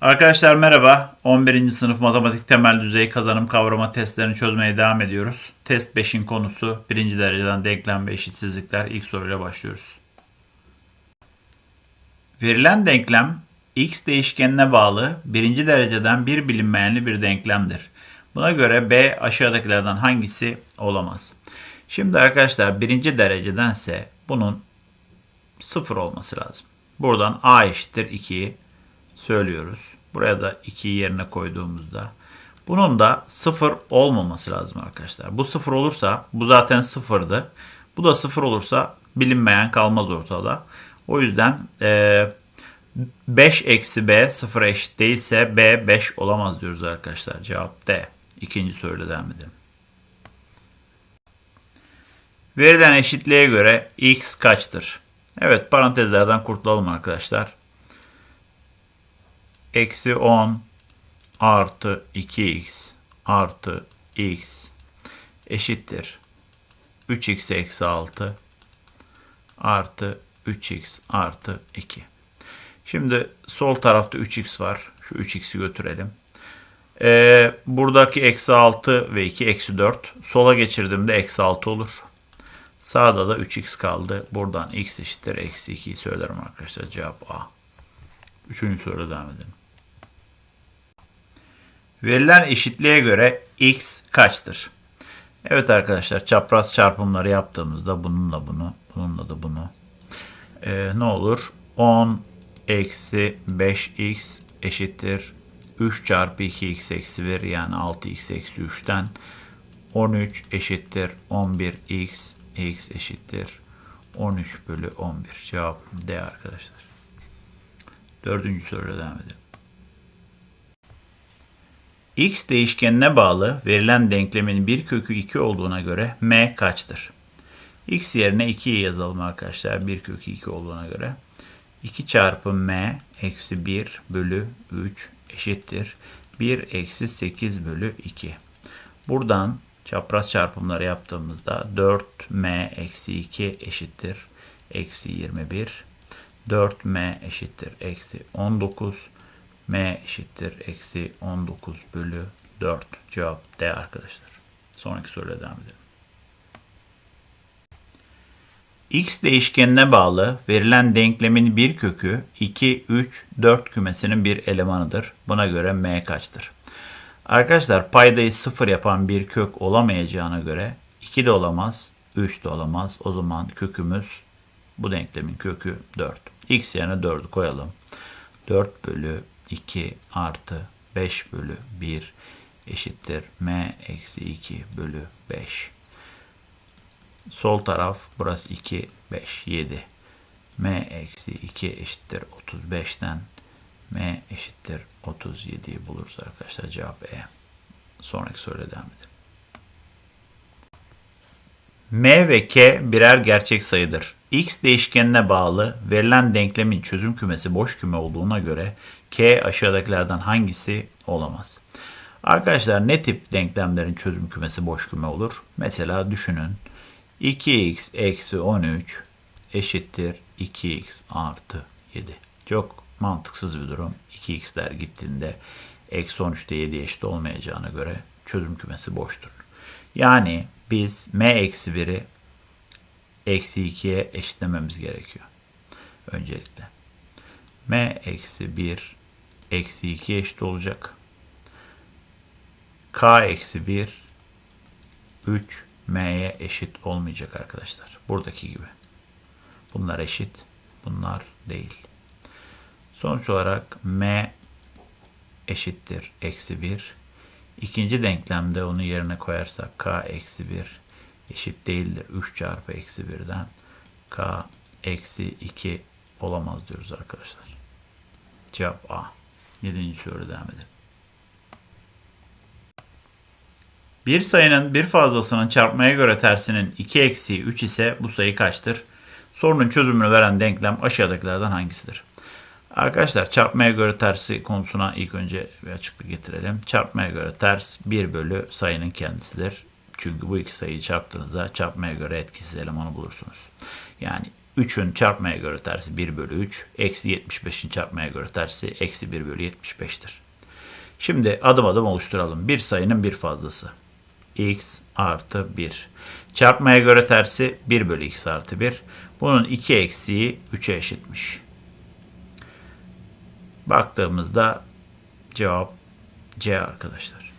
Arkadaşlar merhaba. 11. sınıf matematik temel düzey kazanım kavrama testlerini çözmeye devam ediyoruz. Test 5'in konusu birinci dereceden denklem ve eşitsizlikler. İlk soruyla başlıyoruz. Verilen denklem x değişkenine bağlı birinci dereceden bir bilinmeyenli bir denklemdir. Buna göre b aşağıdakilerden hangisi olamaz? Şimdi arkadaşlar birinci derecedense bunun sıfır olması lazım. Buradan a eşittir 2'yi söylüyoruz. Buraya da 2'yi yerine koyduğumuzda bunun da 0 olmaması lazım arkadaşlar. Bu 0 olursa bu zaten 0'dı. Bu da 0 olursa bilinmeyen kalmaz ortada. O yüzden e, 5 eksi b 0 eşit değilse b 5 olamaz diyoruz arkadaşlar. Cevap D. İkinci soruyla devam edelim. Verilen eşitliğe göre x kaçtır? Evet parantezlerden kurtulalım arkadaşlar eksi 10 artı 2x artı x eşittir 3x eksi 6 artı 3x artı 2. Şimdi sol tarafta 3x var. Şu 3x'i götürelim. Ee, buradaki eksi 6 ve 2 eksi 4. Sola geçirdiğimde eksi 6 olur. Sağda da 3x kaldı. Buradan x eşittir eksi 2'yi söylerim arkadaşlar. Cevap A. Üçüncü soruya devam edelim. Verilen eşitliğe göre x kaçtır? Evet arkadaşlar çapraz çarpımları yaptığımızda bununla bunu, bununla da bunu ee, ne olur? 10 eksi 5x eşittir 3 çarpı 2x eksi 1 yani 6x eksi 3'ten 13 eşittir 11x x eşittir 13 bölü 11. Cevap D arkadaşlar. Dördüncü soruya devam edelim x değişkenine bağlı verilen denklemin bir kökü 2 olduğuna göre m kaçtır? x yerine 2'yi yazalım arkadaşlar. Bir kökü 2 olduğuna göre. 2 çarpı m eksi 1 bölü 3 eşittir. 1 eksi 8 bölü 2. Buradan çapraz çarpımları yaptığımızda 4m eksi 2 eşittir. Eksi 21. 4m eşittir. Eksi 19 m eşittir eksi 19 bölü 4. Cevap D arkadaşlar. Sonraki soruyla devam edelim. x değişkenine bağlı verilen denklemin bir kökü 2, 3, 4 kümesinin bir elemanıdır. Buna göre m kaçtır? Arkadaşlar paydayı 0 yapan bir kök olamayacağına göre 2 de olamaz, 3 de olamaz. O zaman kökümüz bu denklemin kökü 4. x yerine 4'ü koyalım. 4 bölü 2 artı 5 bölü 1 eşittir m eksi 2 bölü 5. Sol taraf burası 2, 5, 7. m eksi 2 eşittir 35'ten m eşittir 37'yi buluruz arkadaşlar cevap E. Sonraki soruya devam edelim. m ve k birer gerçek sayıdır. x değişkenine bağlı verilen denklemin çözüm kümesi boş küme olduğuna göre K aşağıdakilerden hangisi olamaz? Arkadaşlar ne tip denklemlerin çözüm kümesi boş küme olur? Mesela düşünün 2x eksi 13 eşittir 2x artı 7. Çok mantıksız bir durum. 2x'ler gittiğinde eksi 13 de 7 eşit olmayacağına göre çözüm kümesi boştur. Yani biz m eksi 1'i eksi 2'ye eşitlememiz gerekiyor. Öncelikle. m eksi 1 eksi 2 eşit olacak. K eksi 1 3 M'ye eşit olmayacak arkadaşlar. Buradaki gibi. Bunlar eşit. Bunlar değil. Sonuç olarak M eşittir eksi 1. İkinci denklemde onu yerine koyarsak K eksi 1 eşit değildir. 3 çarpı eksi 1'den K eksi 2 olamaz diyoruz arkadaşlar. Cevap A. 7. soru devam edelim. Bir sayının bir fazlasının çarpmaya göre tersinin 2 eksiği 3 ise bu sayı kaçtır? Sorunun çözümünü veren denklem aşağıdakilerden hangisidir? Arkadaşlar çarpmaya göre tersi konusuna ilk önce bir açıklık getirelim. Çarpmaya göre ters 1 bölü sayının kendisidir. Çünkü bu iki sayıyı çarptığınızda çarpmaya göre etkisiz elemanı bulursunuz. Yani 3'ün çarpmaya göre tersi 1 bölü 3. Eksi 75'in çarpmaya göre tersi eksi 1 bölü 75'tir. Şimdi adım adım oluşturalım. Bir sayının bir fazlası. x artı 1. Çarpmaya göre tersi 1 bölü x artı 1. Bunun 2 eksiği 3'e eşitmiş. Baktığımızda cevap C arkadaşlar.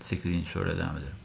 8. soruyla devam edelim.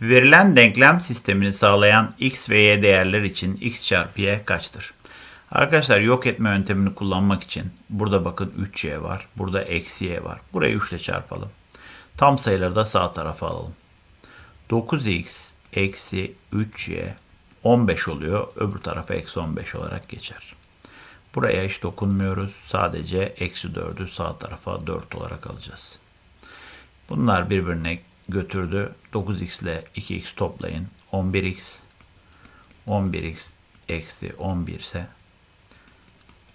Verilen denklem sistemini sağlayan x ve y değerler için x çarpı y kaçtır? Arkadaşlar yok etme yöntemini kullanmak için burada bakın 3y var. Burada eksi y var. Burayı 3 ile çarpalım. Tam sayıları da sağ tarafa alalım. 9x eksi 3y 15 oluyor. Öbür tarafa eksi 15 olarak geçer. Buraya hiç dokunmuyoruz. Sadece eksi 4'ü sağ tarafa 4 olarak alacağız. Bunlar birbirine götürdü. 9x ile 2x toplayın. 11x 11x eksi 11 ise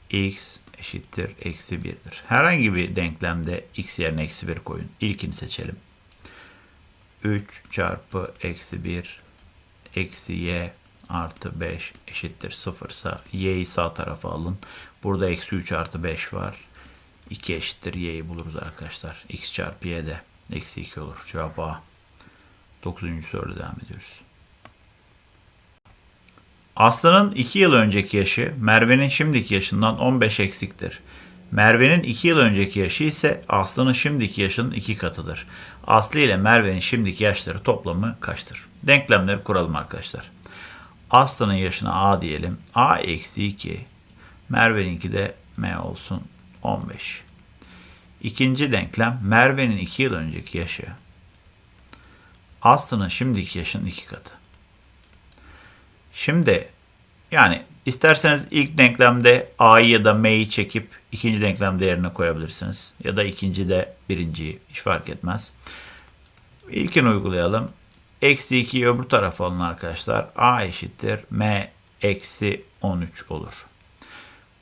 x eşittir eksi 1'dir. Herhangi bir denklemde x yerine eksi 1 koyun. İlkini seçelim. 3 çarpı eksi 1 eksi y artı 5 eşittir 0 ise y'yi sağ tarafa alın. Burada eksi 3 artı 5 var. 2 eşittir y'yi buluruz arkadaşlar. x çarpı y de eksi 2 olur. Cevap A. 9. soruyla devam ediyoruz. Aslı'nın 2 yıl önceki yaşı Merve'nin şimdiki yaşından 15 eksiktir. Merve'nin 2 yıl önceki yaşı ise Aslı'nın şimdiki yaşının 2 katıdır. Aslı ile Merve'nin şimdiki yaşları toplamı kaçtır? Denklemleri kuralım arkadaşlar. Aslı'nın yaşına A diyelim. A eksi 2. Merve'ninki de M olsun 15. İkinci denklem Merve'nin 2 yıl önceki yaşı. Aslı'nın şimdiki yaşının 2 katı. Şimdi yani isterseniz ilk denklemde A'yı ya da M'yi çekip ikinci denklemde yerine koyabilirsiniz. Ya da ikinci de birinciyi hiç fark etmez. İlkini uygulayalım. Eksi 2'yi öbür tarafa alın arkadaşlar. A eşittir M eksi 13 olur.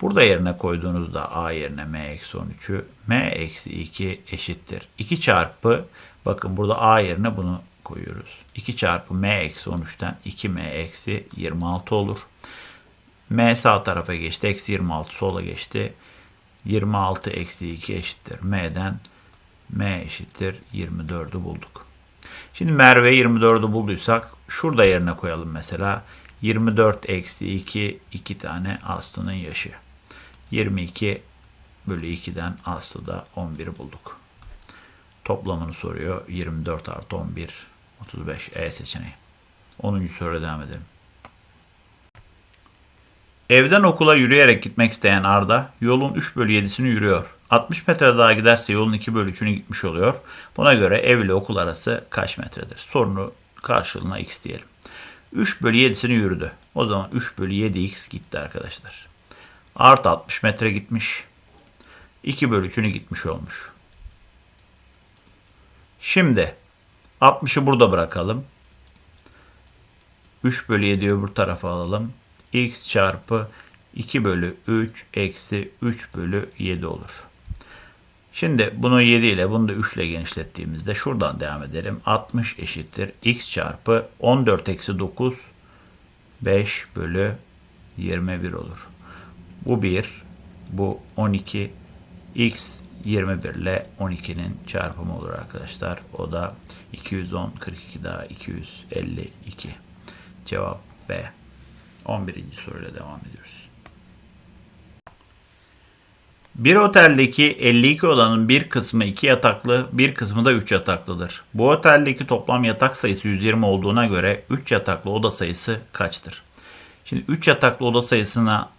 Burada yerine koyduğunuzda A yerine M eksi 13'ü M eksi 2 eşittir. 2 çarpı bakın burada A yerine bunu koyuyoruz. 2 çarpı M eksi 13'ten 2M eksi 26 olur. M sağ tarafa geçti. Eksi 26 sola geçti. 26 eksi 2 eşittir. M'den M eşittir 24'ü bulduk. Şimdi Merve 24'ü bulduysak şurada yerine koyalım mesela. 24 eksi 2 2 tane Aslı'nın yaşı. 22 bölü 2'den Aslı'da 11'i bulduk. Toplamını soruyor. 24 artı 11 35 E seçeneği. 10. soruya devam edelim. Evden okula yürüyerek gitmek isteyen Arda yolun 3 bölü 7'sini yürüyor. 60 metre daha giderse yolun 2 bölü 3'ünü gitmiş oluyor. Buna göre ev ile okul arası kaç metredir? Sorunu karşılığına x diyelim. 3 bölü 7'sini yürüdü. O zaman 3 bölü 7x gitti arkadaşlar. Artı 60 metre gitmiş. 2 bölü 3'ünü gitmiş olmuş. Şimdi 60'ı burada bırakalım. 3 bölü 7'yi öbür tarafa alalım. x çarpı 2 bölü 3 eksi 3 bölü 7 olur. Şimdi bunu 7 ile bunu da 3 ile genişlettiğimizde şuradan devam edelim. 60 eşittir x çarpı 14 eksi 9 5 bölü 21 olur. Bu 1, bu 12, x 21 ile 12'nin çarpımı olur arkadaşlar. O da 210, 42 daha 252. Cevap B. 11. soruyla devam ediyoruz. Bir oteldeki 52 odanın bir kısmı 2 yataklı, bir kısmı da 3 yataklıdır. Bu oteldeki toplam yatak sayısı 120 olduğuna göre 3 yataklı oda sayısı kaçtır? Şimdi 3 yataklı oda sayısına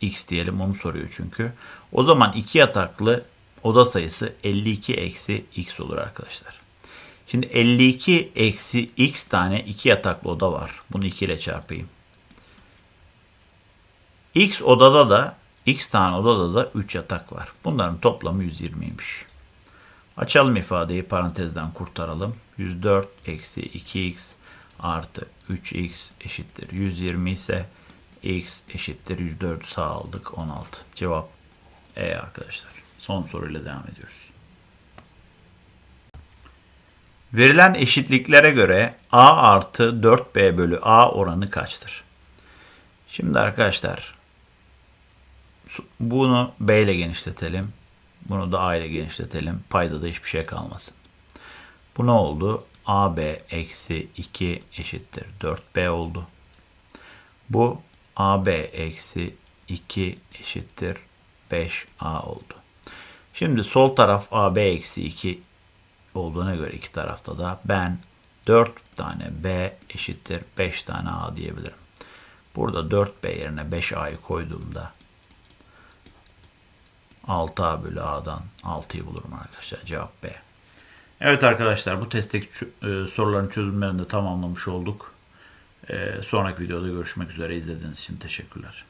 x diyelim onu soruyor çünkü. O zaman 2 yataklı oda sayısı 52 eksi x olur arkadaşlar. Şimdi 52 eksi x tane 2 yataklı oda var. Bunu 2 ile çarpayım. X odada da x tane odada da 3 yatak var. Bunların toplamı 120'ymiş. Açalım ifadeyi parantezden kurtaralım. 104 eksi 2x artı 3x eşittir 120 ise x eşittir 104'ü sağ aldık 16. Cevap E arkadaşlar. Son soruyla devam ediyoruz. Verilen eşitliklere göre A artı 4B bölü A oranı kaçtır? Şimdi arkadaşlar bunu B ile genişletelim. Bunu da A ile genişletelim. Payda da hiçbir şey kalmasın. Bu ne oldu? AB eksi 2 eşittir 4B oldu. Bu AB eksi 2 eşittir 5A oldu. Şimdi sol taraf AB eksi 2 olduğuna göre iki tarafta da ben 4 tane B eşittir 5 tane A diyebilirim. Burada 4B yerine 5A'yı koyduğumda 6A bölü A'dan 6'yı bulurum arkadaşlar. Cevap B. Evet arkadaşlar bu testteki e, soruların çözümlerini de tamamlamış olduk. E, sonraki videoda görüşmek üzere. İzlediğiniz için teşekkürler.